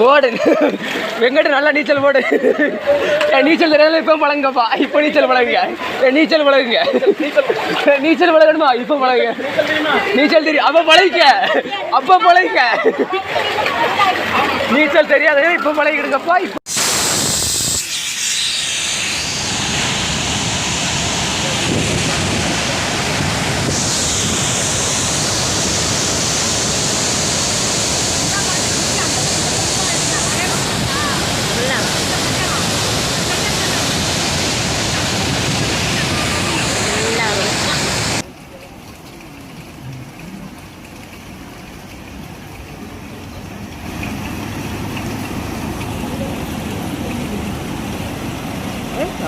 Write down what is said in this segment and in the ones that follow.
போடு. வெங்கட நல்லா நீச்சல் போடு. என் நீச்சல் தெரியல இப்போ பழங்கப்பா இப்போ நீச்சல் பழகுங்க. என் நீச்சல் பழகுங்க. நீச்சல் பழகணுமா? இப்போ பழகுங்க. நீச்சல் தெரியும் அப்போ பழகிக்க. அப்போ பழகிக்க. நீச்சல் தெரியாத இப்போ பழகிடுங்கப்பா இப்போ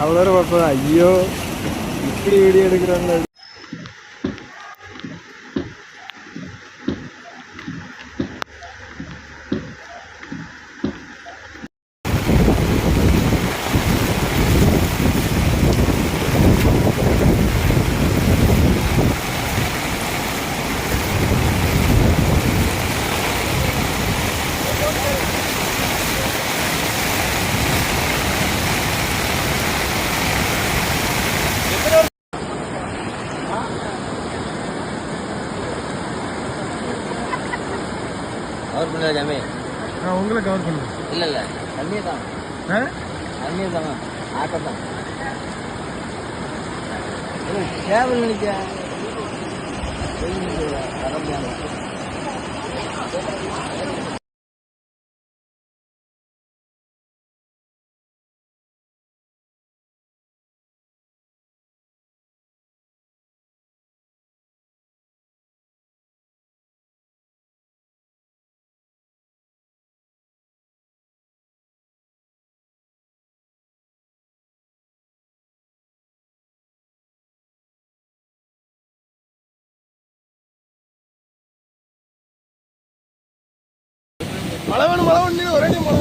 அவ்வளோ பார்ப்போம் ஐயோ இப்படி வீடியோ எடுக்கிறாங்க அவர் நான் உங்களை கவர் பண்ணுறேன் இல்லை இல்லை தண்ணி தான். ஆ? தண்ணி தான் ஆட்டம் தான். கேபிள் நினைக்க வர மழை வேணும் மழை வேணும் ஒரே மழை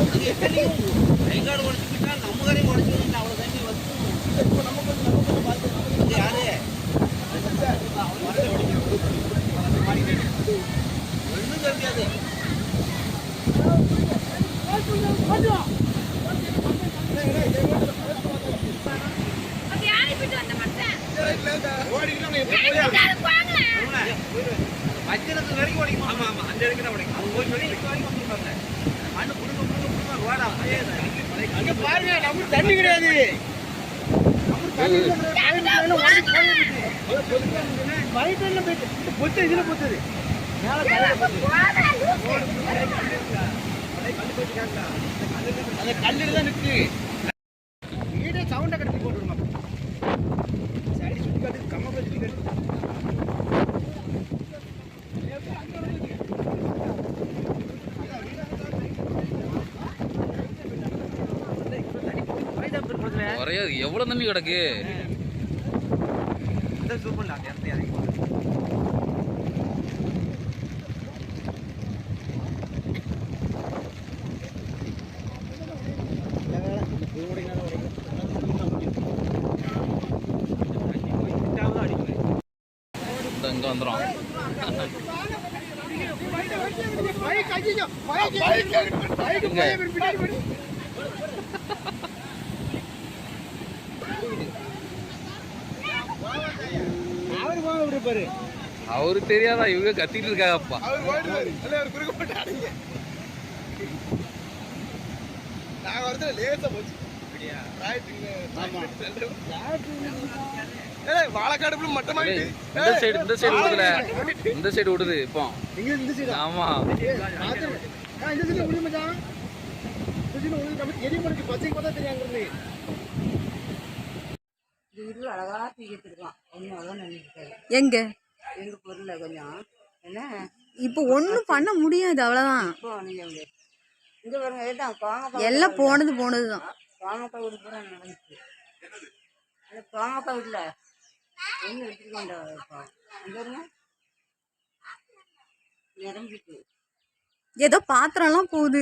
வரைக்கும் உடைக்கும் ஆமா ஆமா அந்த இடத்துல உடைக்கும் அவங்க போய் சொல்லி இப்ப வரைக்கும் வந்துருப்பாங்க மண்ணு புடுங்க புடுங்க புடுங்க வாடா அங்க பாருங்க நமக்கு தண்ணி கிடையாது பொத்து இதுல பொத்துது அந்த கல்லுல தான் நிக்கு. வீடே சவுண்ட கட்டி போட்டுருமா சைடு சுத்தி காட்டு கம்ம சுத்தி எவ்வளவு தண்ணி கிடக்கு? இங்க வந்துடும் அவரு போக விடு பாரு அவரு தெரியாதா? இவங்க கத்திட்டு இருக்காங்கப்பா நான் வரதுல லேசா போச்சு. வாழைக்காடுப்புல மட்டமாயிட்டு இந்த சைடு இந்த சைடு விடுதுல. இந்த சைடு விடுது இப்போ. இந்த சைடு ஆமா. இந்த சைடு விடு மச்சான். எரி மணிக்கு பச்சை பார்த்தா தெரியும் அங்க இருந்து இந்த வீட்டில் அழகா தூக்கி எடுத்துருக்கான் ஒன்றும் அழகாக நினைச்சிருக்காரு எங்க? எங்கள் பொருளை கொஞ்சம். என்ன? இப்போ ஒன்றும் பண்ண முடியாது அவ்வளோதான் இப்போ நீங்கள் வந்து இங்கே பாருங்க இதுதான் எல்லாம் போனது போனது தான் வீடு பூரா நடந்துச்சு. அந்த கோமக்கா வீட்டில் ஒன்று இங்கே பாருங்க. நிரம்பிட்டு ஏதோ பாத்திரம்லாம் போகுது.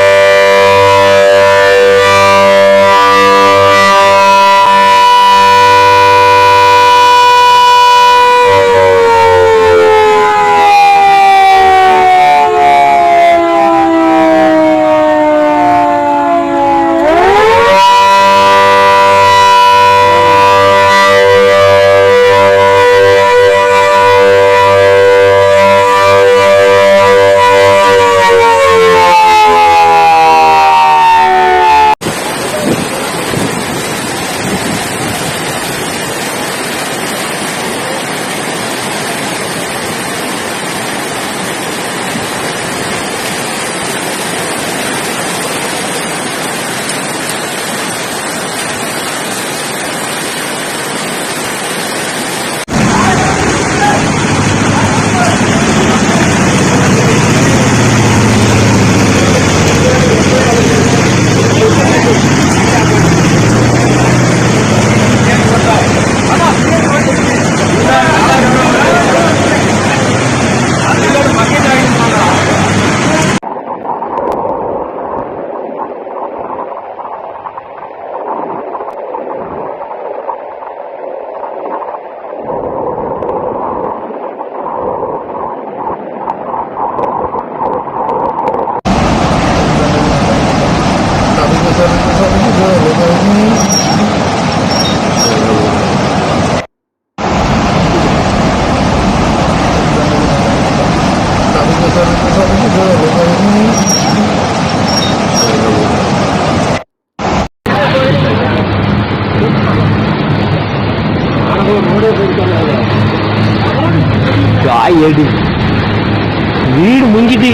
வீடு முங்கிட்டு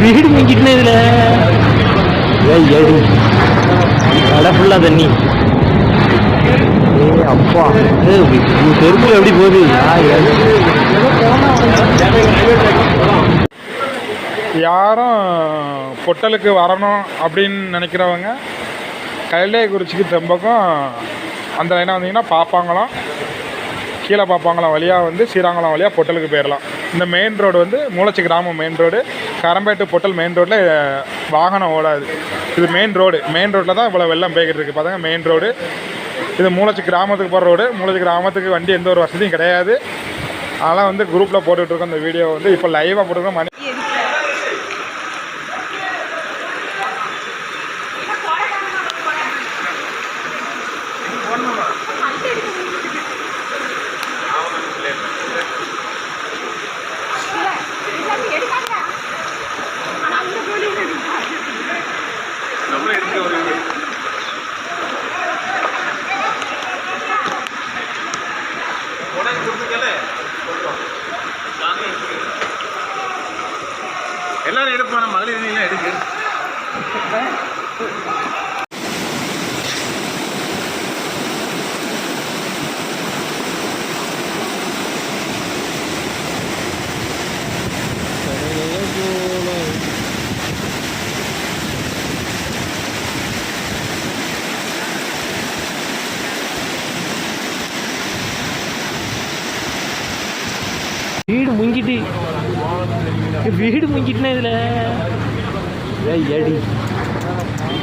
வீடு முங்கிட்டுனே இதுல ஏய், எடு கடை ஃபுல்லா தண்ணி ஏ அப்பா தெருப்புல எப்படி போகுது? யாரும் பொட்டலுக்கு வரணும் அப்படின்னு நினைக்கிறவங்க கைலாயகுறிச்சிக்கு தெம்பக்கம் அந்த லைனாக வந்தீங்கன்னா பாப்பாங்களாம் கீழே பாப்பாங்களாம் வழியாக வந்து ஸ்ரீராங்குளம் வழியாக பொட்டலுக்கு போயிடலாம் இந்த மெயின் ரோடு வந்து மூலச்சி கிராமம் மெயின் ரோடு கரம்பேட்டு பொட்டல் மெயின் ரோட்டில் வாகனம் ஓடாது. இது மெயின் ரோடு மெயின் ரோட்டில் தான் இவ்வளோ வெள்ளம் போய்கிட்டு இருக்குது பார்த்தாங்க மெயின் ரோடு இது மூலச்சி கிராமத்துக்கு போகிற ரோடு மூலச்சி கிராமத்துக்கு வண்டி எந்த ஒரு வசதியும் கிடையாது. அதெல்லாம் வந்து குரூப்பில் போட்டுட்ருக்கோம் இந்த வீடியோ வந்து. இப்போ லைவாக போட்டுருக்கோம் மணி எடுப்பான மகளிர் அணியெல்லாம் எடுக்கு வீடு முங்கிட்டு வீடு முங்கிட்டுனே இதுல ஏய், எடி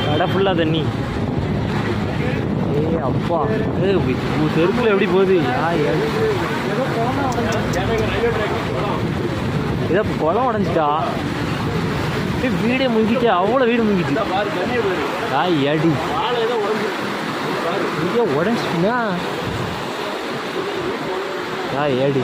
கடை ஃபுல்லாக தண்ணி. ஏ அப்பா. ஏ தெருக்குல எப்படி போகுது? ஆ, இதை குளம் உடஞ்சிட்டா. ஏய், வீடே முங்கிட்டு அவ்வளோ வீடு முங்கிட்டு. ஆ எடி இங்கே உடஞ்சிட்டுனா. ஆ ஏடி.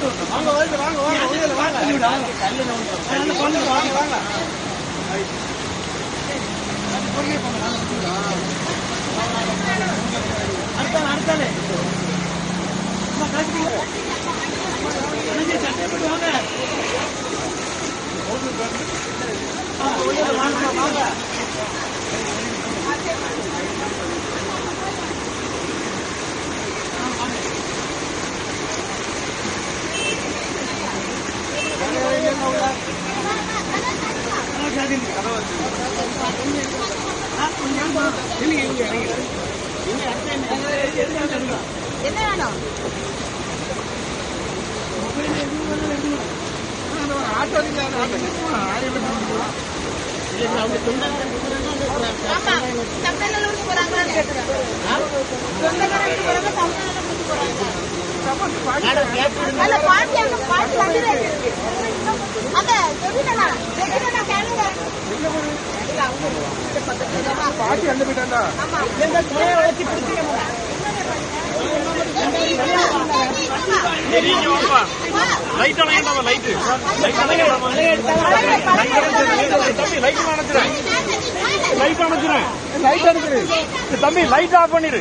வாங்க வாங்க. வாங்க வாங்க உள்ள வாங்க வாங்க வாங்க வாங்க அடுத்தானே அடுத்தானே வாங்க வாங்க போறாங்க. அல்ல பாட்டி அந்த பாட்டி வந்துடு அந்த ஜெபினா ஜெபினா கேளுங்க பாட்டி வந்து போயிட்டாண்டா? ஆமா எங்க துணையை வச்சு பிடிச்சிக்கணும் லைட் அணையண்டாமா லைட் லைட் அணையண்டாமா தம்பி லைட் அணைச்சிடறேன் லைட் அணைச்சிடறேன் லைட் அணைச்சிரு தம்பி லைட் ஆஃப் பண்ணிரு